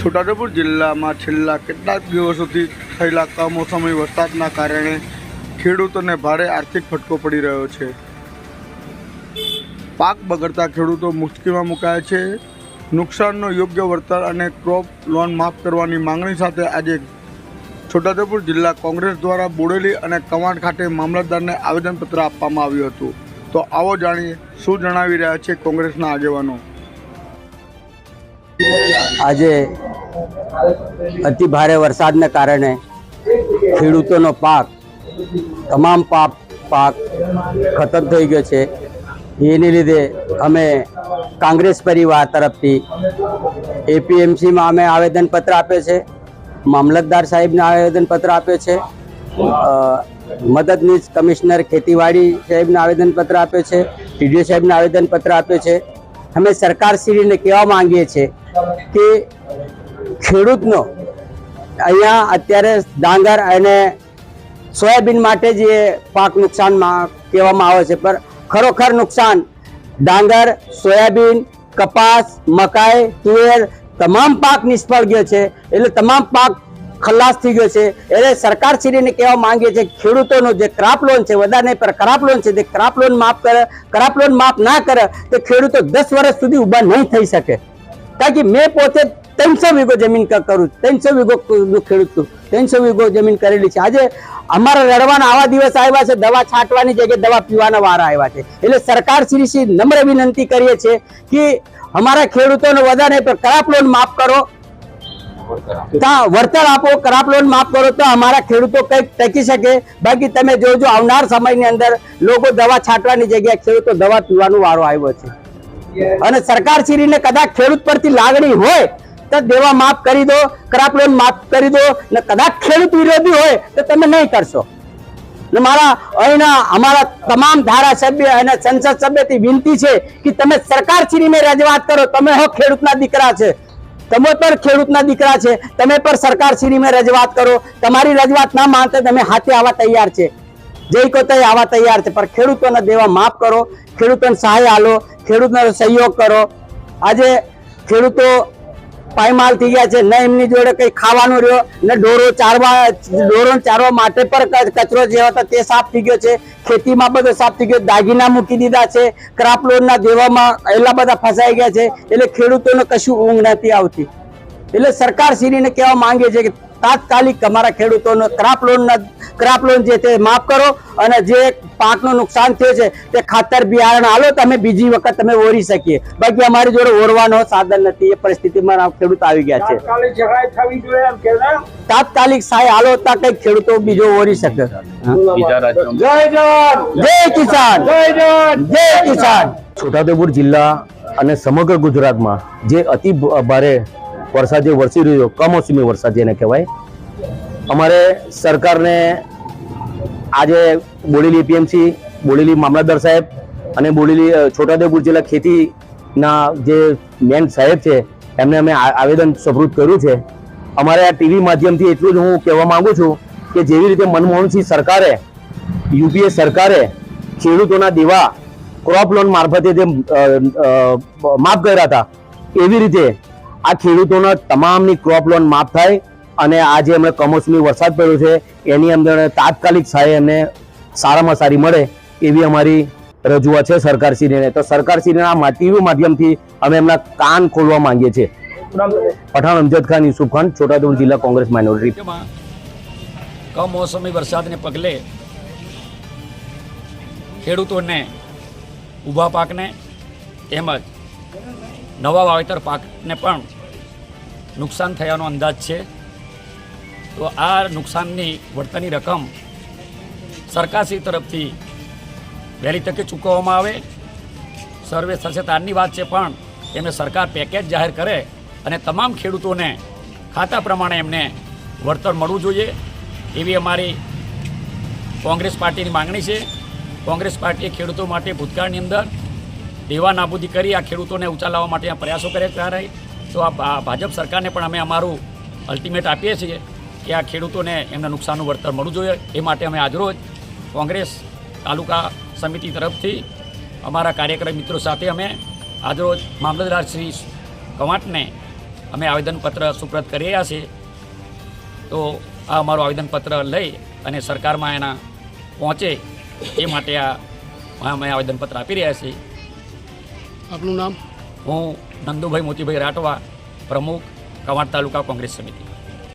છોટાઉદેપુર જિલ્લામાં છેલ્લા કેટલાક દિવસોથી થયેલા કમોસમી વરસાદના કારણે ખેડૂતોને ભારે આર્થિક ફટકો પડી રહ્યો છે. પાક બગડતા ખેડૂતો મુશ્કેલીમાં મુકાયા છે. નુકસાનનો યોગ્ય વળતર અને ક્રોપ લોન માફ કરવાની માંગણી સાથે આજે છોટાઉદેપુર જિલ્લા કોંગ્રેસ દ્વારા બોડેલી અને કવાંટ ખાતે મામલતદારને આવેદનપત્ર આપવામાં આવ્યું હતું. તો આવો જાણીએ, શું જણાવી રહ્યા છે કોંગ્રેસના આગેવાનો? આજે અતિ ભારે વરસાદને કારણે ખેડૂતોનો પાક, તમામ પાક પાક ખતમ થઈ ગયો છે. એની લીધે અમે કોંગ્રેસ પરિવાર તરફથી એપીએમસીમાં અમે આવેદનપત્ર આપ્યો છે, મામલતદાર સાહેબને આવેદનપત્ર આપ્યો છે. મદદનીશ કમિશનર ખેતીવાડી સાહેબને આવેદનપત્ર આપ્યો છે, ટીડીઓ સાહેબને આવેદનપત્ર આપ્યો છે. અમે સરકારશ્રીને કહેવા માંગીએ છીએ કે ખેડૂતનો અહીંયા અત્યારે ડાંગર અને સોયાબીન માટે જ પાક નુકસાનમાં કહેવામાં આવે છે પણ ખરોખર નુકસાન ડાંગર, સોયાબીન, કપાસ, મકાઈ, તુવેર, તમામ પાક નિષ્ફળ ગયો છે. એટલે તમામ પાક ખલાસ થઈ ગયો છે. એટલે સરકાર શ્રીને કહેવા માંગીએ છીએ ખેડૂતોનો જે ક્રાપ લોન છે વધારે પણ ક્રાપ લોન છે, તે ક્રાપ લોન માફ કરે, ક્રાપ લોન માફ ના કરે, તો ખેડૂતો દસ વર્ષ સુધી ઊભા નહીં થઈ શકે. કારણ કે મેં પોતે ત્રણસો વીઘો જમીન કરું ત્રણસો વીઘો ખેડૂત છું. ત્રણસો વીઘો જમીન કરેલી છે. આજે અમારા રડવાના આવા દિવસ આવ્યા છે, દવા છાંટવાની જગ્યાએ દવા પીવાના વારા આવ્યા છે. એટલે સરકાર શ્રી નમ્ર વિનંતી કરીએ છીએ કે અમારા ખેડૂતોને વધારે પણ ક્રાપ લોન માફ કરો. તા વળતર આપો ક્રાપ લોન માફ કરો તો અમારા ખેડૂતો કંઈક ટકી શકે. બાકી તમે જોજો આવનાર સમયની અંદર લોકો દવા છાંટવાની જગ્યાએ ખેડૂતો દવા પીવાનો વારો આવ્યો છે. અને સરકારશ્રીને કદાચ ખેડૂત પરથી લાગણી હોય તો દેવા માફ કરી દો ક્રાપ લોન માફ કરી દો. ને કદાચ ખેડૂત વિરોધી હોય તો તમે નહીં કરશો. મારા અહીંના અમારા તમામ ધારાસભ્ય અને સંસદ સભ્યથી વિનંતી છે કે તમે સરકારશ્રીને રજૂઆત કરો. તમે હો ખેડૂતના દીકરા છે. તમે પણ ખેડૂતના દીકરા છે, તમે પણ સરકારશ્રીને રજૂઆત કરો, તમારી રજૂઆત ના માનતા તમે હાથે આવવા તૈયાર છે. જય કોતય આવા તૈયાર છે, પણ ખેડૂતોને દેવા માફ કરો, ખેડૂતોને સહાય આલો, ખેડૂતનો સહયોગ કરો. આજે ખેડૂતો પાયમાલ થઈ ગયા છે, ન એમની જોડે કઈ ખાવાનું રહ્યો, ને ઢોરો ચારવા ઢોરો ચારવા માટે પણ કચરો જે હતો તે સાફ થઈ ગયો છે. ખેતીમાં બધો સાફ થઈ ગયો. દાગીના મૂકી દીધા છે. ક્રાપ લોનના દેવામાં એટલા બધા ફસાઈ ગયા છે. એટલે ખેડૂતોને કશું ઊંઘ નથી આવતી. એટલે સરકાર શ્રીને કહેવા માંગે છે કે તાત્કાલિક અમારા ખેડૂતોનો ક્રાપ લોન ક્રાપ લોન જે તે માફ કરો અને જે પાકનું નુકસાન થયું છે તે ખાતર બિયારણ આલો તમે બીજી વખત તમે ઓરી શકીએ. બાકી અમારી જોડે ઓરવાનો સાધન નથી એ પરિસ્થિતિમાં ખેડૂત આવી ગયા છે. તાત્કાલિક સહાય આલો તા કઈ ખેડૂતો બીજો ઓરી શકે. જય કિસાન! જય કિસાન! છોટાઉદેપુર જિલ્લા અને સમગ્ર ગુજરાતમાં જે અતિ ભારે વરસાદ જે વરસી રહ્યો કમોસમી વરસાદ જેને કહેવાય, અમારે સરકારને આજે બોડેલી એપીએમસી બોડેલી મામલતદાર સાહેબ અને બોડેલી છોટાઉદેપુર જિલ્લા ખેતીના જે મેન સાહેબ છે, એમને અમે આવેદન સપૃત કર્યું છે. અમારે આ ટીવી માધ્યમથી એટલું જ હું કહેવા માગું છું કે જેવી રીતે મનમોહનસિંહ સરકારે, યુપીએ સરકારે ખેડૂતોના દેવા ક્રોપ લોન મારફતે જે માફ કર્યા હતા, એવી રીતે આ ખેડૂતોના તમામની ક્રોપ લોન માફ થાય અને આ જે હમણાં કમોસમી વરસાદ પડ્યો છે. એની અંદર તાત્કાલિક સહાય એમને સારામાં સારી મળે એવી અમારી રજૂઆત છે સરકારશ્રીને. તો સરકારશ્રીના ટીવી માધ્યમથી અમે એમના કાન ખોલવા માંગીએ છીએ. પઠાણ અમજદ ખાન, યુસુફ ખાન, છોટાઉદેપુર જિલ્લા કોંગ્રેસ માઇનોરિટી કમોસમી વરસાદને પગલે ખેડૂતોને ઊભા પાકને તેમજ નવા વાવેતર પાકને પણ નુકસાન થયાનો અંદાજ છે. તો આ નુકસાનની વળતરની રકમ સરકારશ્રી તરફથી વહેલી તકે ચૂકવવામાં આવે. સર્વે થશે તારની વાત છે, પણ એમને સરકાર પેકેજ જાહેર કરે અને તમામ ખેડૂતોને ખાતા પ્રમાણે એમને વળતર મળવું જોઈએ. એવી અમારી કોંગ્રેસ પાર્ટીની માંગણી છે. કોંગ્રેસ પાર્ટીએ ખેડૂતો માટે ભૂતકાળની અંદર દેવા નાબૂદી કરી આ ખેડૂતોને ઊંચા માટે આ પ્રયાસો કરે ત્યારે તો આ ભાજપ સરકારને પણ અમે અમારું અલ્ટિમેટ આપીએ છીએ કે આ ખેડૂતોને એમના નુકસાનનું વળતર મળવું જોઈએ. એ માટે અમે આજરોજ કોંગ્રેસ તાલુકા સમિતિ તરફથી અમારા કાર્યક્રમ મિત્રો સાથે અમે આજરોજ મામલતદાર શ્રી કવાંટને અમે આવેદનપત્ર સુપ્રત કરી રહ્યા છીએ. તો આ અમારું આવેદનપત્ર લઈ અને સરકારમાં એના પહોંચે એ માટે આ અમે આવેદનપત્ર આપી રહ્યા છીએ. આપનું નામ? હું નંદુભાઈ મોતીભાઈ રાટવા પ્રમુખ કવાંટ તાલુકા કોંગ્રેસ સમિતિ.